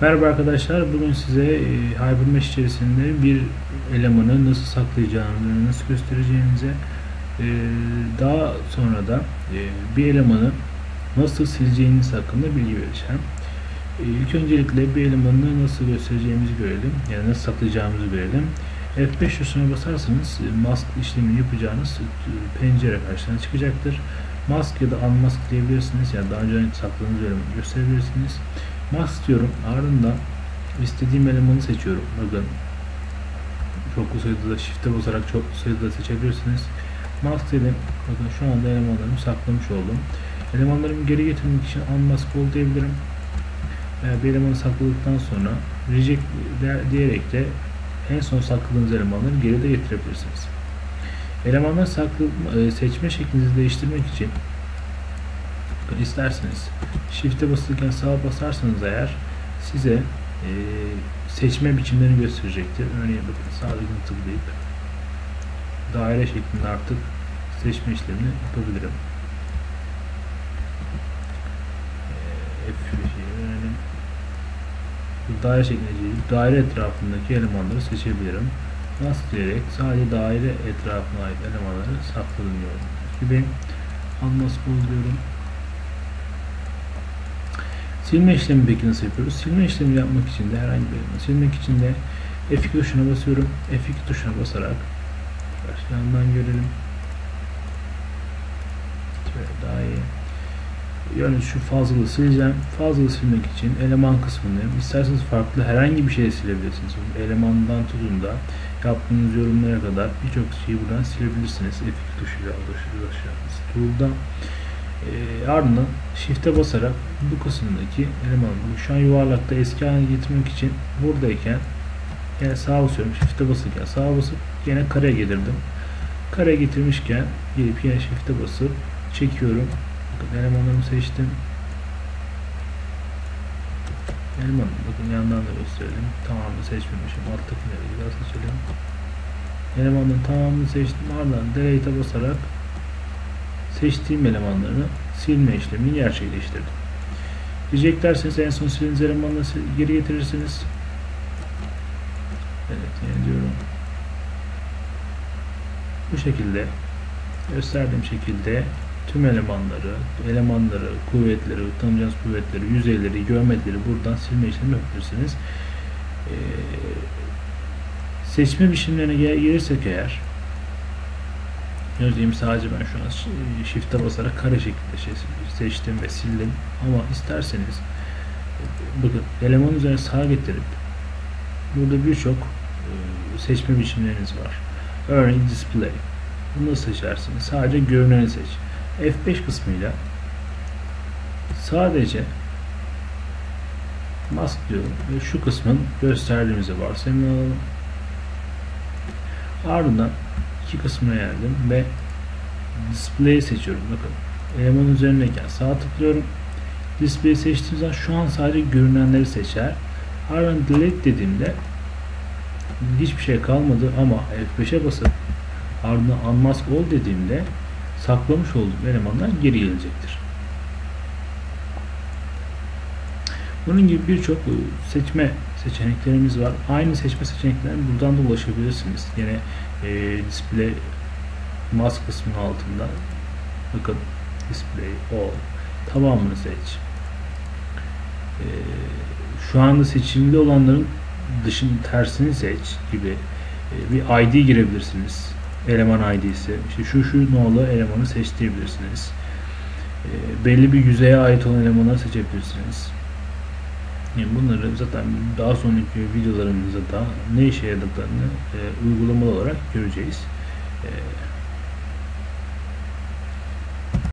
Merhaba arkadaşlar. Bugün size e, Hibernation içerisinde bir elemanı nasıl saklayacağınızı, nasıl göstereceğinize e, daha sonra da e, bir elemanı nasıl sileceğiniz hakkında bilgi vereceğim. E, ilk öncelikle bir elemanı nasıl göstereceğimizi görelim. Yani nasıl saklayacağımızı görelim. F5 tuşuna basarsanız e, mask işlemini yapacağınız pencere karşısına çıkacaktır. Mask ya da unmask diyebilirsiniz. Yani daha önce sakladığınız elemanı gösterebilirsiniz. Mask diyorum. Ardından istediğim elemanı seçiyorum. Bakın çoklu sayıda da shift'e basarak çoklu sayıda da seçebilirsiniz. Mask dedim. Bakın şu anda elemanlarımı saklamış oldum. Elemanlarımı geri getirmek için unmask ol diyebilirim. Veya bir elemanı sakladıktan sonra reject diyerek de en son sakladığınız elemanları geri de getirebilirsiniz. Elemanları saklı, e, seçme şeklinizi değiştirmek için isterseniz shift'e basılırken sağa basarsanız eğer size e, seçme biçimlerini gösterecektir. Örneğin bakın sağdakini tıklayıp daire şeklinde artık seçme işlemini yapabilirim. E, F5'i öğrenelim. Daire şeklinde daire etrafındaki elemanları seçebilirim. Nasıl diyerek sadece daire etrafına ait elemanları sakladım diyorum. Gibi unmask diyorum. Silme işlemi peki nasıl yapıyoruz? Silme işlemi yapmak için de herhangi bir silmek için de F2 tuşuna basıyorum. F2 tuşuna basarak yandan görelim. Şöyle daha iyi. Yani şu fazlalığı sileceğim. Fazlalığı silmek için eleman kısmındayım. İsterseniz farklı herhangi bir şey silebilirsiniz. Elemandan tutun da yaptığınız yorumlara kadar birçok şeyi buradan silebilirsiniz. F2 tuşuyla ulaşacağınız tool'da. E, ardından shift'e basarak bu kısımdaki elemanı şu an yuvarlakta eski haline getirmek için buradayken yani sağa basıyorum shift'e basırken sağa basıp yine kareye getirdim. Kareye getirmişken gelip yine shift'e basıp çekiyorum. Bakın elemanlarımı seçtim. Eleman bakın yandan da gösterelim. Tamamını seçmemişim. Alttakileri bir daha seçelim. Elemanın tamamını seçtim. Ardından delete'e basarak seçtiğim elemanlarını silme işlemini gerçekleştirdim. Diyecek derseniz en son sildiğiniz elemanları geri getirirsiniz. Evet yine diyorum. Bu şekilde gösterdiğim şekilde tüm elemanları, elemanları, kuvvetleri, tanıyacağınız kuvvetleri, yüzeyleri, geometrileri buradan silme işlemi yapabilirsiniz. Ee, seçme biçimlerine gelirsek eğer Örneğin sadece ben şu an shift'e basarak kare şeklinde şey seçtim ve sildim. Ama isterseniz bakın eleman üzerine sağa getirip burada birçok seçme biçimleriniz var. Örneğin display. Bunu seçersiniz. Sadece görüneni seç. F5 kısmıyla sadece mask diyorum ve şu kısmın gösterdiğimizi varsayalım. Ardından iki kısmına geldim ve display seçiyorum. Bakın eleman üzerindeyken sağ tıklıyorum. Display seçtiğim zaman şu an sadece görünenleri seçer. Ardından delete dediğimde hiçbir şey kalmadı ama F5'e basıp ardından unmask all dediğimde saklamış olduğum elemanlar geri gelecektir. Bunun gibi birçok seçme seçeneklerimiz var. Aynı seçme seçeneklerine buradan da ulaşabilirsiniz. Yine e, display mask kısmının altında bakın display all tamamını seç. E, şu anda seçimli olanların dışın tersini seç gibi e, bir ID girebilirsiniz. Eleman ID'si. İşte şu şu nolu elemanı seç. E, belli bir yüzeye ait olan elemanları seçebilirsiniz. Yani bunları zaten daha sonraki videolarımızda da ne işe yaradıklarını e, uygulamalı olarak göreceğiz. E,